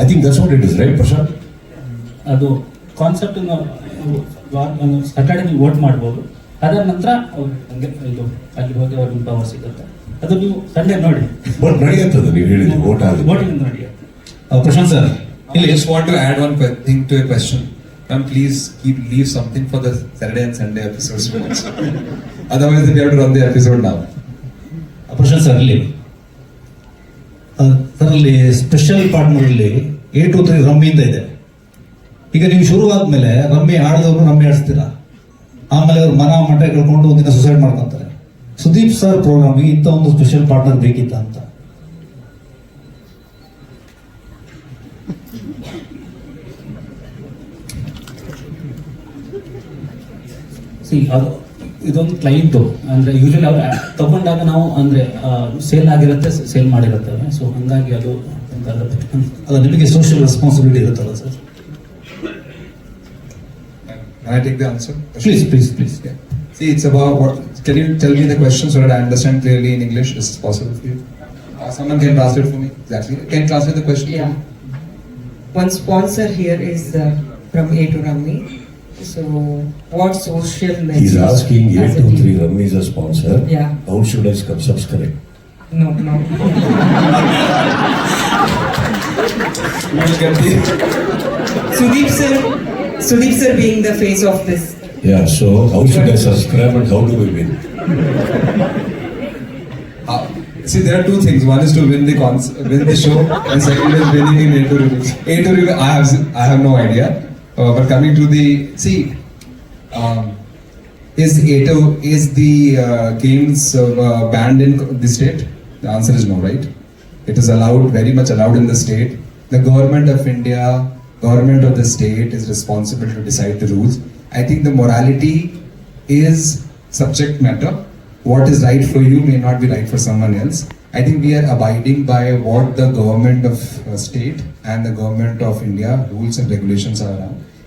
I think that's it is right Prashant ಅದು concept Saturday ನೀವು vote ಮಾಡ್ಬೋದು. ಅದರ ನಂತರ ಇದು ಅಲ್ಲಿ ಹೋಗಿ ಅವ್ರಿಗೆ ಪವರ್ ಸಿಗುತ್ತೆ. ಅದು ನೀವು ಸಂಡೆ ನೋಡಿ. ಬಟ್ ನಡೆಯುತ್ತದೆ ನೀವು ಹೇಳಿದ್ರು ವೋಟ್ ಆಗಿ ವೋಟಿಂಗ್ ನಡೆಯುತ್ತೆ. ಪ್ರಶಾಂತ್ ಸರ್ ಇಲ್ಲಿ yes water add one think to a question ma'am please keep leave something for the Saturday and Sunday episodes ಅದರ ಮೇಲೆ ಎರಡು ಒಂದೇ ಎಪಿಸೋಡ್ ನಾವು ಪ್ರಶಾಂತ್ ಸರ್ ಅಲ್ಲಿ ಅಲ್ಲಿ ಸ್ಪೆಷಲ್ ಪಾರ್ಟ್ನರ್ ಅಲ್ಲಿ ಎ ಟು ತ್ರೀ ರಮ್ಮಿ ಅಂತ ಇದೆ. ಈಗ ನೀವು ಶುರು ಆದ್ಮೇಲೆ ರಮ್ಮಿ ಆಡಿದವರು ರಮ್ಮಿ ಆಡಿಸ್ತೀರ? ಆಮೇಲೆ ಅವ್ರು ಮನ ಮಠ ಕಳ್ಕೊಂಡು ಒಂದಿನ ಸುಸೈಡ್ ಮಾಡ್ಕೊತಾರೆ. ಸುದೀಪ್ ಸರ್ ಪ್ರೋಗ್ರಾಮ್ಗೆ ಇಂಥ ಒಂದು ಸ್ಪೆಷಲ್ ಪಾರ್ಟ್ನರ್ ಬೇಕಿತ್ತ ಅಂತ. ಸಿ ಅದು ಇದೊಂದು ಕ್ಲೈಂಟು ಅಂದ್ರೆ ಯೂಶಲಿ ಅವ್ರು ತಗೊಂಡಾಗ ನಾವು ಅಂದ್ರೆ ಸೇಲ್ ಆಗಿರುತ್ತೆ ಸೇಲ್ ಮಾಡಿರುತ್ತೇವೆ ಸೊ ಹಂಗಾಗಿ ಅದು ಒಂದಾಗುತ್ತೆ. ಅದು ನಿಮಗೆ ಸೋಷಿಯಲ್ ರೆಸ್ಪಾನ್ಸಿಬಿಲಿಟಿ ಇರುತ್ತಲ್ಲ sir Can I take the answer? Please please please Yeah. See, it's about what. Can you tell me the question so that I understand clearly in English? Is this possible for you? Uh, someone can translate for me. Exactly. Can you translate the question? for Yeah. me? One sponsor here is uh, from A to Rammi. So, what social message? He's asking as a 823 team? Rummy is a sponsor. Yeah. How should I sub- subscribe? No, no. We'll get. Sudeep sir, Sudeep sir being the face of this. Yeah, so how should I subscribe and how do we win? Uh, see, there are two things. One is to win the cons- win the show, and second is winning in A to review. A to review. I have I have no idea. Uh, but coming to the see, um, is A to is the uh, games uh, banned in the state? The answer is no, right? It is allowed, very much allowed in the state. The government of India, government of the state is responsible to decide the rules. I think the morality is subject matter. What is right for you may not be right for someone else. I think we are abiding by what the government of uh, state and the government of India rules and regulations are around,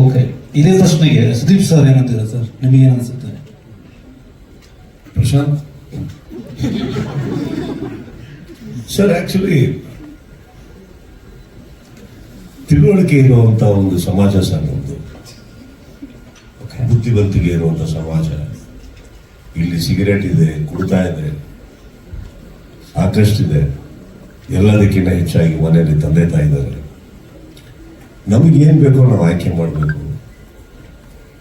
Okay. ಇದೇ ಪ್ರಶ್ನೆಗೆ Sudeep sir ಏನಂತೀರಾ sir? ನಿಮಗೆ ಏನು Prashant? Sir actually ತಿಳುವಳಿಕೆ ಇರುವಂತ ಒಂದು ಸಮಾಜ sir ನಮ್ದು. ಬುದ್ಧಿವಂತಿಕೆ ಇರುವಂತ ಸಮಾಜ. ಇಲ್ಲಿ ಸಿಗರೇಟ್ ಇದೆ ಕುಡ್ತಾ ಇದೆ ಸಾಕಷ್ಟಿದೆ. ಎಲ್ಲದಕ್ಕಿಂತ ಹೆಚ್ಚಾಗಿ ಮನೆಯಲ್ಲಿ ತಂದೆ ತಾಯಿ ಇದ್ದಾರೆ ನಮಗೆ ಏನ್ ಬೇಕೋ ನಾವು ಆಯ್ಕೆ ಮಾಡಬೇಕು.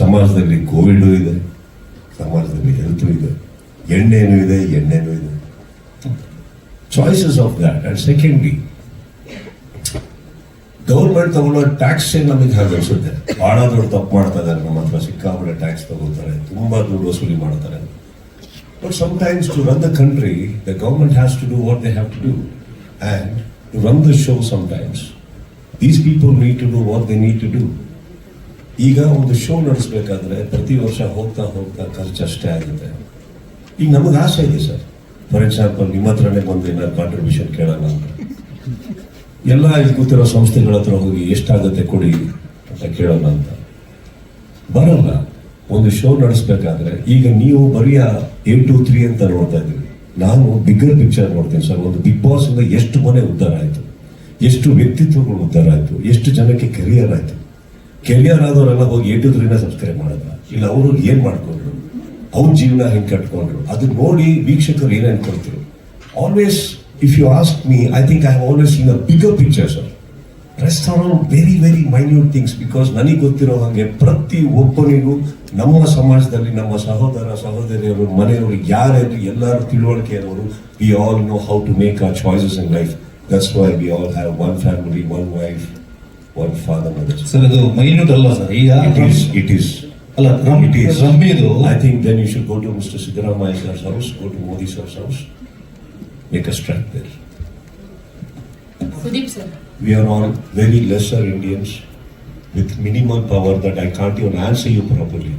ಸಮಾಜದಲ್ಲಿ ಕೋವಿಡ್ ಇದೆ, ಸಮಾಜದಲ್ಲಿ ಹೆಲ್ತ್ ಇದೆ, ಎಣ್ಣೆನೂ ಇದೆ ಎಣ್ಣೆನೂ ಇದೆ. Choices of that and secondly government ತಗೊಳ್ಳೋ ಟ್ಯಾಕ್ಸ್ ನಮಗೆ ಹಾಗೆ ಅನ್ಸುತ್ತೆ? ಭಾಳ ದೊಡ್ಡ ತಪ್ಪು ಮಾಡ್ತಾ ಇದ್ದಾರೆ ನಮ್ಮ ಹತ್ರ ಸಿಕ್ಕಾಪಟ್ಟೆ ಟ್ಯಾಕ್ಸ್ ತಗೋತಾರೆ ತುಂಬ ದುಡ್ಡು ವಸೂಲಿ ಮಾಡ್ತಾರೆ. But sometimes to run the country the government has to do what they have to do and to run the show sometimes these people need to do what they need to do ಈಗ ಒಂದು show ನಡೆಸಬೇಕಾದ್ರೆ ಪ್ರತಿ ವರ್ಷ ಹೋಗ್ತಾ ಹೋಗ್ತಾ ಖರ್ಚು ಅಷ್ಟೇ ಆಗುತ್ತೆ. ಈಗ ನಮಗೆ ಆಸೆ ಇದೆ ಸರ್. ಫಾರ್ ಎಕ್ಸಾಂಪಲ್ ನಿಮ್ಮ ಹತ್ರನೇ ಬಂದು ಏನಾದ್ರು ಕಾಂಟ್ರಿಬ್ಯೂಷನ್ ಕೇಳೋಣ ಅಂತ. ಎಲ್ಲ ಇಲ್ಲಿ ಕೂತಿರೋ ಸಂಸ್ಥೆಗಳ ಹತ್ರ ಹೋಗಿ ಎಷ್ಟಾಗುತ್ತೆ ಕೊಡಿ ಅಂತ ಕೇಳೋಣ ಅಂತ. ಬರಲ್ಲ. ಒಂದು ಶೋ ನಡೆಸಬೇಕಾದ್ರೆ ಈಗ ನೀವು ಬರೀ ಎ ಟು ತ್ರೀ ಅಂತ ನೋಡ್ತಾ ಇದ್ದೀವಿ ನಾನು ಬಿಗ್ಗರ್ ಪಿಕ್ಚರ್ ನೋಡ್ತೀನಿ ಸರ್. ಒಂದು ಬಿಗ್ ಬಾಸ್ ಇಂದ ಎಷ್ಟು ಮನೆ ಉದ್ದಾರ ಆಯ್ತು. ಎಷ್ಟು ವ್ಯಕ್ತಿತ್ವಗಳು ಉದ್ಧಾರ ಆಯ್ತು ಎಷ್ಟು ಜನಕ್ಕೆ ಕೆರಿಯರ್ ಆಯ್ತು ಕೆರಿಯರ್ ಆದವರೆಲ್ಲ ಹೋಗಿ ತ್ರೀನ ಸಬ್ಸ್ಕ್ರೈಬ್ ಮಾಡಿದ್ರ ಇಲ್ಲ, ಅವರು ಏನು ಮಾಡ್ಕೊಂಡ್ರು? ಅವ್ರ ಜೀವನ ಹೆಂಗ್ ಕಟ್ಕೊಂಡ್ರು? ಅದು ನೋಡಿ ವೀಕ್ಷಕರು ಏನೇನು ಅನ್ಕೊಳ್ತಿರು always if you ask me I think I have always seen a bigger picture sir rest are very very minute things because ನನಗೆ ಗೊತ್ತಿರೋ ಹಾಗೆ ಪ್ರತಿ ಒಬ್ಬನಿಗೂ ನಮ್ಮ ಸಮಾಜದಲ್ಲಿ ನಮ್ಮ ಸಹೋದರ, ಸಹೋದರಿಯರು, ಮನೆಯವರು, ಯಾರ್ಯಾರು ಎಲ್ಲರೂ ತಿಳುವಳಿಕೆ ಇರೋರು we all know how to make our choices in life that's why we all have one family one wife one father mother sir ಇದು ಮೈನ್ಯೂಟ್ ಅಲ್ಲ ಸರ್ ಈಗ ಇಟ್ ಈಸ್ ಅಲ್ಲ rum it is ರಮ್ಮಿದು I think then you should go to mister Siddaramaiah sir house go to Modi sir house make a stroke there Sudeep sir we are all very lesser Indians with minimal power that I can't even answer you properly.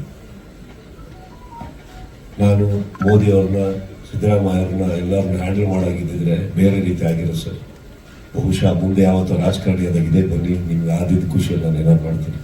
ನಾನು ಮೋದಿ ಅವ್ರನ್ನ ಸಿದ್ದರಾಮಯ್ಯ ಅವ್ರನ್ನ ಎಲ್ಲರನ್ನ handle ಮಾಡೋಗಿದ್ದಿದ್ರೆ ಬೇರೆ ರೀತಿ ಆಗಿರೋ sir ಬಹುಶಃ ಮುಂದೆ ಯಾವತ್ತೋ ರಾಜಕಾರಣಿಯಾದಾಗ ಇದೇ ಬನ್ನಿ ನಿಮ್ಗೆ ಆದಿದ್ದು ಖುಷಿಯನ್ನು ನಾನು ಏನಾದ್ರು ಮಾಡ್ತೀನಿ.